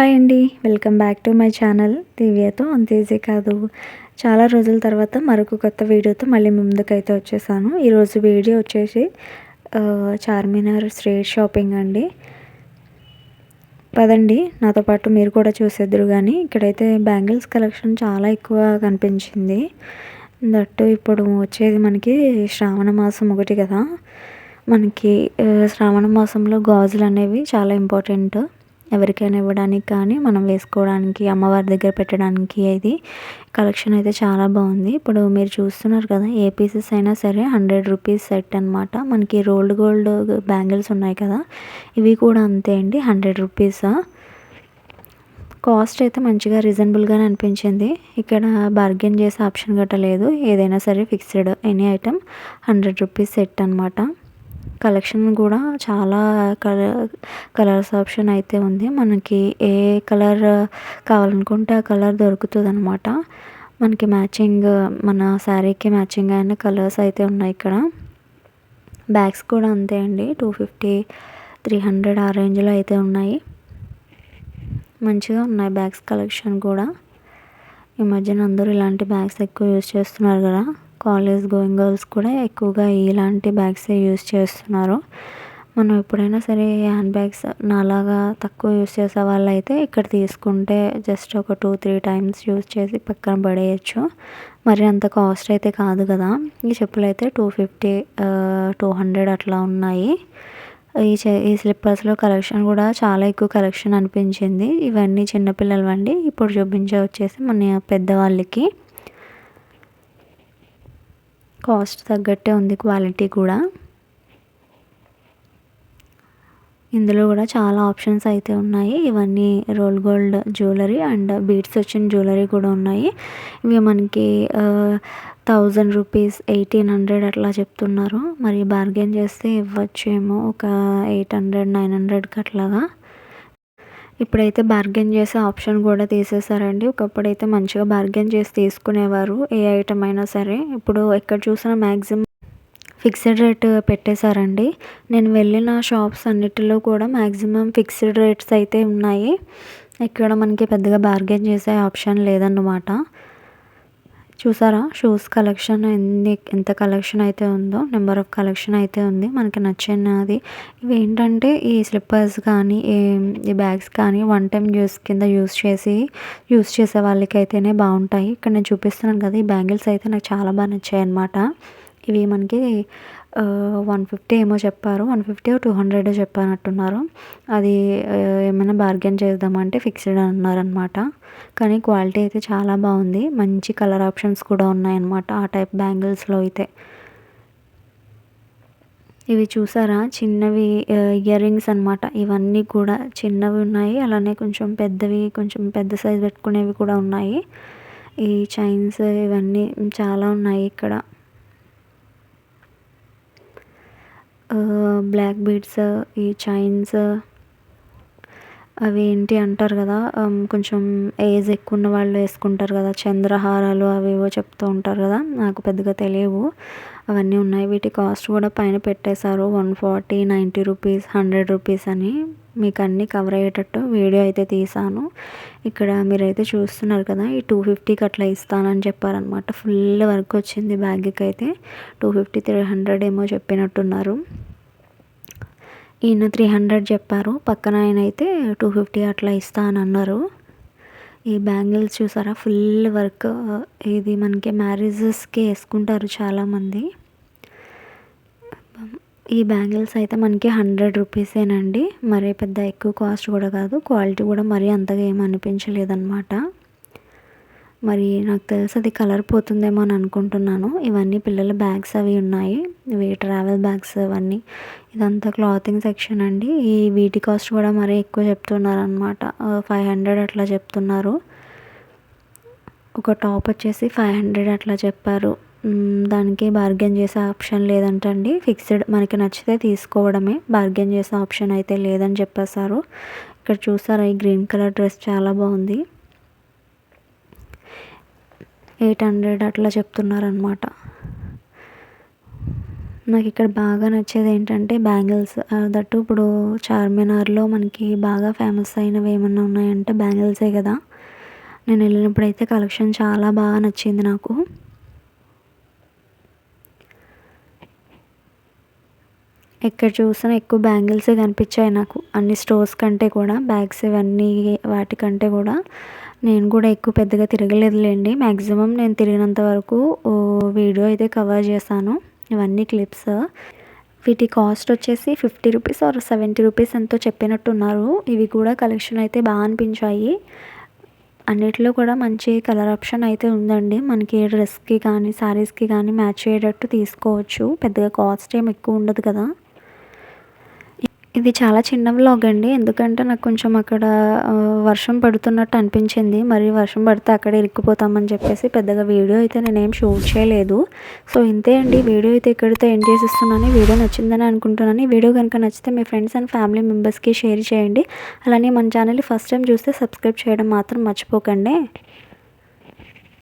Hi అండి. Welcome back to my channel. దివ్యతో అంత easy కాదు. చాలా రోజుల తర్వాత మరొక కొత్త వీడియోతో మళ్ళీ ముందుకైతే వచ్చేసాను. ఈరోజు వీడియో వచ్చేసి చార్మినార్ స్ట్రీట్ షాపింగ్ అండి. పదండి. నాతో పాటు మీరు కూడా చూసేద్దరు కానీ ఇక్కడైతే బ్యాంగిల్స్ కలెక్షన్ చాలా ఎక్కువ కనిపించింది. దట్టు ఇప్పుడు వచ్చేది మనకి శ్రావణ మాసం ఒకటి కదా. మనకి శ్రావణ మాసంలో గాజులు అనేవి చాలా ఇంపార్టెంట్. ఎవరికైనా ఇవ్వడానికి కానీ మనం వేసుకోవడానికి అమ్మవారి దగ్గర పెట్టడానికి ఇది కలెక్షన్ అయితే చాలా బాగుంది. ఇప్పుడు మీరు చూస్తున్నారు కదా ఏ పీసెస్ అయినా సరే హండ్రెడ్ రూపీస్ సెట్ అనమాట మనకి రోల్డ్ గోల్డ్ బ్యాంగిల్స్ ఉన్నాయి కదా ఇవి కూడా అంతే అండి హండ్రెడ్ రూపీస్ కాస్ట్ అయితే మంచిగా రీజనబుల్గానే అనిపించింది. ఇక్కడ బార్గెన్ చేసే ఆప్షన్ గట్రా లేదు. ఏదైనా సరే fixed any item hundred rupees set అనమాట కలెక్షన్ కూడా చాలా కలర్ కలర్స్ ఆప్షన్ అయితే ఉంది. మనకి ఏ కలర్ కావాలనుకుంటే ఆ కలర్ దొరుకుతుంది అనమాట మనకి మ్యాచింగ్ మన శారీకి మ్యాచింగ్ అయిన కలర్స్ అయితే ఉన్నాయి ఇక్కడ. బ్యాగ్స్ కూడా అంతే అండి. టూ ఫిఫ్టీ త్రీ హండ్రెడ్ ఆ రేంజ్లో అయితే ఉన్నాయి. మంచిగా ఉన్నాయి బ్యాగ్స్ కలెక్షన్ కూడా. ఈ మధ్యన అందరూ ఇలాంటి బ్యాగ్స్ ఎక్కువ యూజ్ చేస్తున్నారు కదా. కాలేజ్ గోయింగ్ గర్ల్స్ కూడా ఎక్కువగా ఇలాంటి బ్యాగ్సే యూజ్ చేస్తున్నారు. మనం ఎప్పుడైనా సరే హ్యాండ్ బ్యాగ్స్ నాలాగా తక్కువ యూస్ చేసే వాళ్ళు అయితే ఇక్కడ తీసుకుంటే జస్ట్ ఒక టూ త్రీ టైమ్స్ యూస్ చేసి పక్కన పడేయచ్చు. మరి అంత కాస్ట్ అయితే కాదు కదా. ఈ చెప్పులు అయితే టూ ఫిఫ్టీ టూ హండ్రెడ్ అట్లా ఉన్నాయి. ఈ ఈ స్లిప్పర్స్లో కలెక్షన్ కూడా చాలా ఎక్కువ కలెక్షన్ అనిపించింది. ఇవన్నీ చిన్నపిల్లలు అండి ఇప్పుడు చూపించే వచ్చేసి మన పెద్దవాళ్ళకి. కాస్ట్ తగ్గట్టే ఉంది క్వాలిటీ కూడా. ఇందులో కూడా చాలా ఆప్షన్స్ అయితే ఉన్నాయి. ఇవన్నీ roll gold jewellery and beads వచ్చిన జ్యువెలరీ కూడా ఉన్నాయి. ఇవి మనకి థౌజండ్ రూపీస్ ఎయిటీన్ హండ్రెడ్ అట్లా చెప్తున్నారు. మరి బార్గెన్ చేస్తే ఇవ్వచ్చేమో ఒక ఎయిట్ హండ్రెడ్ నైన్ హండ్రెడ్కి అట్లాగా. ఇప్పుడైతే బార్గెన్ చేసే ఆప్షన్ కూడా తీసేసారండి ఒకప్పుడైతే మంచిగా బార్గెన్ చేసి తీసుకునేవారు ఏ ఐటమ్ అయినా సరే. ఇప్పుడు ఎక్కడ చూసినా మ్యాక్సిమం ఫిక్స్డ్ రేట్ పెట్టేశారండి. నేను వెళ్ళిన షాప్స్ అన్నిటిలో కూడా మ్యాక్సిమం ఫిక్స్డ్ రేట్స్ అయితే ఉన్నాయి. ఇక్కడ మనకి పెద్దగా బార్గెన్ చేసే ఆప్షన్ లేదన్నమాట. చూసారా? షూస్ కలెక్షన్ ఎన్ని ఎంత కలెక్షన్ అయితే ఉందో నెంబర్ ఆఫ్ కలెక్షన్ అయితే ఉంది. మనకి నచ్చినది. ఇవి ఏంటంటే ఈ స్లిప్పర్స్ కానీ ఈ బ్యాగ్స్ కానీ వన్ టైం యూస్ కింద యూస్ చేసి యూస్ చేసే వాళ్ళకి అయితేనే బాగుంటాయి. ఇక్కడ నేను చూపిస్తున్నాను కదా ఈ బ్యాంగిల్స్ అయితే నాకు చాలా బాగా నచ్చాయి అనమాట ఇవి మనకి వన్ ఫిఫ్టీ ఏమో చెప్పారు. వన్ ఫిఫ్టీ టూ హండ్రెడ్ చెప్పానట్టున్నారు. అది ఏమైనా బార్గెన్ చేద్దామంటే ఫిక్స్డ్ అన్నారనమాట కానీ క్వాలిటీ అయితే చాలా బాగుంది. మంచి కలర్ ఆప్షన్స్ కూడా ఉన్నాయన్నమాట ఆ టైప్ బ్యాంగిల్స్లో అయితే. ఇవి చూసారా? చిన్నవి ఇయర్ రింగ్స్ అనమాట ఇవన్నీ కూడా చిన్నవి ఉన్నాయి. అలానే కొంచెం పెద్దవి కొంచెం పెద్ద సైజ్ పెట్టుకునేవి కూడా ఉన్నాయి. ఈ చైన్స్ ఇవన్నీ చాలా ఉన్నాయి ఇక్కడ. బ్లాక్ బీడ్స్ ఈ చైన్స్ అవి ఏంటి అంటారు కదా కొంచెం ఏజ్ ఎక్కువ ఉన్న వాళ్ళు వేసుకుంటారు కదా చంద్రహారాలు అవి ఏవో చెప్తూ ఉంటారు కదా నాకు పెద్దగా తెలియవు. అవన్నీ ఉన్నాయి. వీటి కాస్ట్ కూడా పైన పెట్టేశారు. One forty ninety rupees hundred rupees అని మీకు అన్నీ కవర్ అయ్యేటట్టు వీడియో అయితే తీసాను ఇక్కడ మీరైతే చూస్తున్నారు కదా ఈ టూ ఫిఫ్టీకి అట్లా ఇస్తానని చెప్పారనమాట ఫుల్ వర్క్ వచ్చింది బ్యాగ్కి అయితే. టూ ఫిఫ్టీ త్రీ హండ్రెడ్ ఏమో చెప్పినట్టున్నారు. ఈయన త్రీ హండ్రెడ్ చెప్పారు. పక్కన ఆయన అయితే టూ ఫిఫ్టీ అట్లా ఇస్తా అని అన్నారు. ఈ బ్యాంగిల్స్ చూసారా? ఫుల్ వర్క్ ఇది మనకి మ్యారేజెస్కి వేసుకుంటారు చాలామంది. ఈ బ్యాంగిల్స్ అయితే మనకి హండ్రెడ్ రూపీసేనండి మరీ పెద్ద ఎక్కువ కాస్ట్ కూడా కాదు. క్వాలిటీ కూడా మరీ అంతగా ఏమీ అనిపించలేదన్నమాట. మరి నాకు తెలిసి అది కలర్ పోతుందేమో అని అనుకుంటున్నాను. ఇవన్నీ పిల్లల బ్యాగ్స్ అవి ఉన్నాయి. ఇవి ట్రావెల్ బ్యాగ్స్ అవన్నీ. ఇదంతా క్లాతింగ్ సెక్షన్ అండి. ఈ వీటి కాస్ట్ కూడా మరీ ఎక్కువ చెప్తున్నారు అనమాట ఫైవ్ హండ్రెడ్ అట్లా చెప్తున్నారు. ఒక టాప్ వచ్చేసి ఫైవ్ హండ్రెడ్ అట్లా చెప్పారు. దానికి బార్గెన్ చేసే ఆప్షన్ లేదంటండి. ఫిక్స్డ్ మనకి నచ్చితే తీసుకోవడమే. బార్గెన్ చేసే ఆప్షన్ అయితే లేదని చెప్పేశారు. ఇక్కడ చూసారా ఈ గ్రీన్ కలర్ డ్రెస్ చాలా బాగుంది. ఎయిట్ హండ్రెడ్ అట్లా చెప్తున్నారనమాట నాకు ఇక్కడ బాగా నచ్చేది ఏంటంటే బ్యాంగిల్స్ దట్టు ఇప్పుడు చార్మినార్లో మనకి బాగా ఫేమస్ అయినవి ఏమన్నా ఉన్నాయంటే బ్యాంగిల్సే కదా. నేను వెళ్ళినప్పుడు అయితే కలెక్షన్ చాలా బాగా నచ్చింది నాకు. ఎక్కడ చూసినా ఎక్కువ బ్యాంగిల్సే కనిపించాయి నాకు. అన్ని స్టోర్స్ కంటే కూడా బ్యాగ్స్ ఇవన్నీ వాటికంటే కూడా. నేను కూడా ఎక్కువ పెద్దగా తిరగలేదులేండి. మ్యాక్సిమం నేను తిరిగినంత వరకు వీడియో అయితే కవర్ చేశాను. ఇవన్నీ క్లిప్స్. వీటి కాస్ట్ వచ్చేసి fifty rupees or seventy rupees ఎంతో చెప్పినట్టున్నారు. ఇవి కూడా కలెక్షన్ అయితే బాగా అనిపించాయి. అన్నిట్లో కూడా మంచి కలర్ ఆప్షన్ అయితే ఉందండి. మనకి డ్రెస్కి కానీ శారీస్కి కానీ మ్యాచ్ అయ్యేటట్టు తీసుకోవచ్చు. పెద్దగా కాస్ట్ ఏం ఎక్కువ ఉండదు కదా. ఇది చాలా చిన్న వ్లాగ్ అండి. ఎందుకంటే నాకు కొంచెం అక్కడ వర్షం పడుతున్నట్టు అనిపించింది. మరి వర్షం పడితే అక్కడే ఇరుక్కుపోతామని చెప్పేసి పెద్దగా వీడియో అయితే నేనేం షూట్ చేయలేదు. సో ఇంతే అండి. వీడియో అయితే ఇక్కడితో ఎండ్ చేసిస్తున్నాను. వీడియో నచ్చిందని అనుకుంటున్నాను. ఈ వీడియో కనుక నచ్చితే మీ ఫ్రెండ్స్ అండ్ ఫ్యామిలీ మెంబర్స్కి షేర్ చేయండి. అలానే మన ఛానల్ ఫస్ట్ టైం చూస్తే సబ్స్క్రైబ్ చేయడం మాత్రం మర్చిపోకండి.